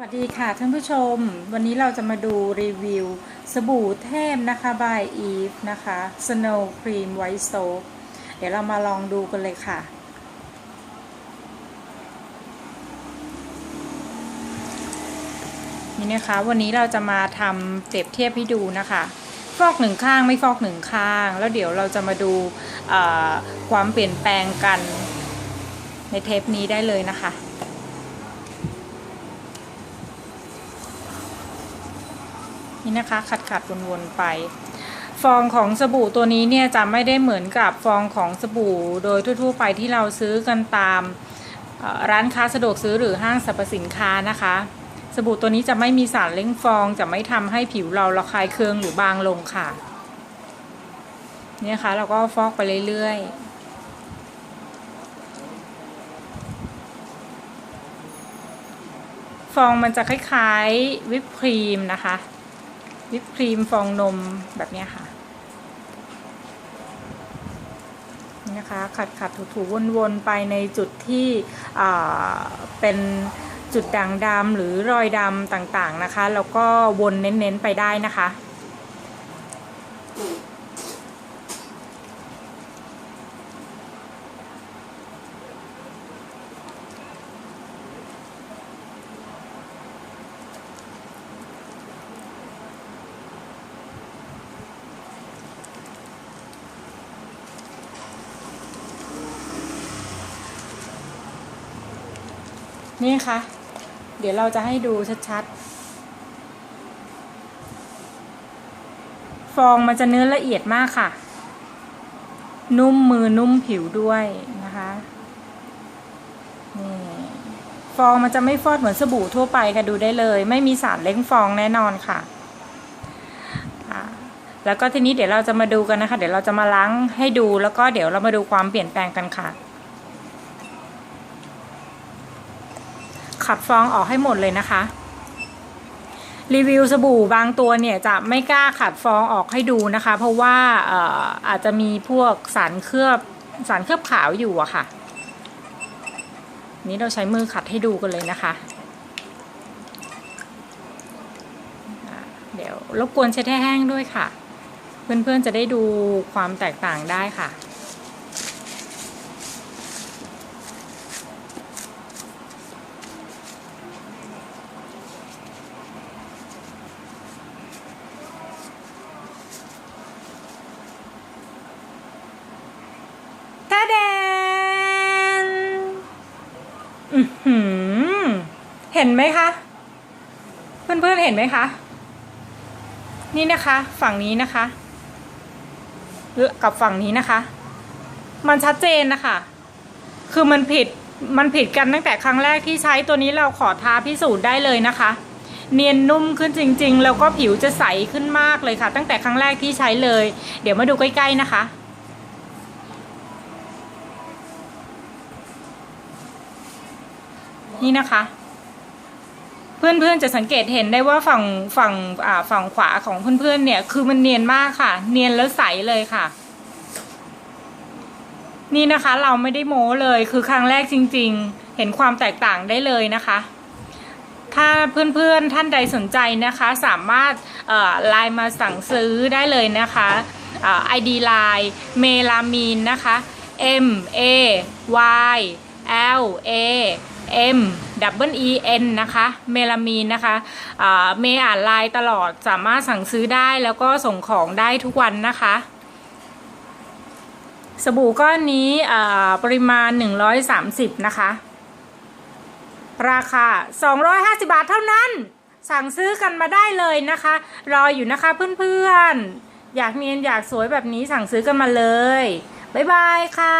สวัสดีค่ะท่านผู้ชม วันนี้เราจะมาดูรีวิว สบู่เทพนะคะ by Eve นะคะ Snow Cream White Soap เดี๋ยวเรามาลองดูกันเลยค่ะ นี่นะคะวันนี้เราจะมาทำเปรียบเทียบให้ดูนะคะ ฟอกหนึ่งข้างไม่ฟอกหนึ่งข้าง แล้วเดี๋ยวเราจะมาดูความเปลี่ยนแปลงกันในเทปนี้ได้เลยนะคะ นี่นะคะขัดขัดวนวนๆไป ฟองของสบู่ตัวนี้เนี่ยจะไม่ได้เหมือนกับฟองของสบู่โดยทั่วๆไปที่เราซื้อกันตามร้านค้าสะดวกซื้อหรือห้างสรรพสินค้านะคะ สบู่ตัวนี้จะไม่มีสารเล่งฟองจะไม่ทำให้ผิวเราระคายเคืองหรือบางลงค่ะเนี่ยค่ะเราก็ฟอกไปเรื่อยๆฟองมันจะคล้ายๆวิปครีมนะคะ วิปครีมฟองนมแบบนี้ค่ะนี่นะคะ ขัดขัดถูถูวนวนๆ ไปในจุดที่เป็นจุดด่างดำหรือรอยดำต่างๆนะคะ แล้วก็วนเน้นๆ ไปได้นะคะ นี่ค่ะ เดี๋ยวเราจะให้ดูชัดๆ ฟองมันจะเนื้อละเอียดมากค่ะ นุ่มมือนุ่มผิวด้วยนะคะนี่ฟองมันจะไม่ฟอดเหมือนสบู่ทั่วไปค่ะดูได้เลย ไม่มีสารเล้งฟองแน่นอนค่ะแล้วก็ทีนี้เดี๋ยวเราจะมาดูกันนะคะ เดี๋ยวเราจะมาล้างให้ดูแล้วก็เดี๋ยวเรามาดูความเปลี่ยนแปลงกันค่ะ ขัดฟองออกให้หมดเลยนะคะ รีวิวสบู่บางตัวเนี่ยจะไม่กล้าขัดฟองออกให้ดูนะคะ เพราะว่าอ่อาจจะมีพวกสารเคลือบสารเคลือบขาวอยู่อะค่ะ นี้เราใช้มือขัดให้ดูกันเลยนะคะอะเดี๋ยวรบกวนเช็ดให้แห้งด้วยค่ะ เพื่อนๆจะได้ดูความแตกต่างได้ค่ะ ตาแดนอือหือ เห็นไหมคะ เพื่อนๆเห็นไหมคะ นี่นะคะ ฝั่งนี้นะคะ กับฝั่งนี้นะคะ มันชัดเจนนะคะ คือมันผิดมันผิดกันตั้งแต่ครั้งแรกที่ใช้ตัวนี้เราขอท้าพิสูจน์ได้เลยนะคะ เนียนนุ่มขึ้นจริง ๆ แล้วก็ผิวจะใสขึ้นมากเลยค่ะ ตั้งแต่ครั้งแรกที่ใช้เลย เดี๋ยวมาดูใกล้ ๆ นะคะ นี่นะคะ เพื่อนๆจะสังเกตเห็นได้ว่าฝั่งฝั่งอ่าฝั่งขวาของเพื่อนๆเนี่ย คือมันเนียนมากค่ะ เนียนแล้วใสเลยค่ะ นี่นะคะ เราไม่ได้โม้เลยคือครั้งแรกจริง ๆ เห็นความแตกต่างได้เลยนะคะถ้าเพื่อนๆท่านใดสนใจนะคะ สามารถไลน์มาสั่งซื้อได้เลยนะคะไอดีไลน์เมลามีนนะคะ M A Y L A M W E N นะคะเมลามีนนะคะเมย์อ่านไลน์ตลอดสามารถสั่งซื้อได้แล้วก็ส่งของได้ทุกวันนะคะ สบู่ก้อนนี้อ่าปริมาณ 130 นะคะ ราคา 250 บาทเท่านั้น สั่งซื้อกันมาได้เลยนะคะ รออยู่นะคะเพื่อนๆ อยากเนียนอยากสวยแบบนี้สั่งซื้อกันมาเลย บ๊ายบายค่ะ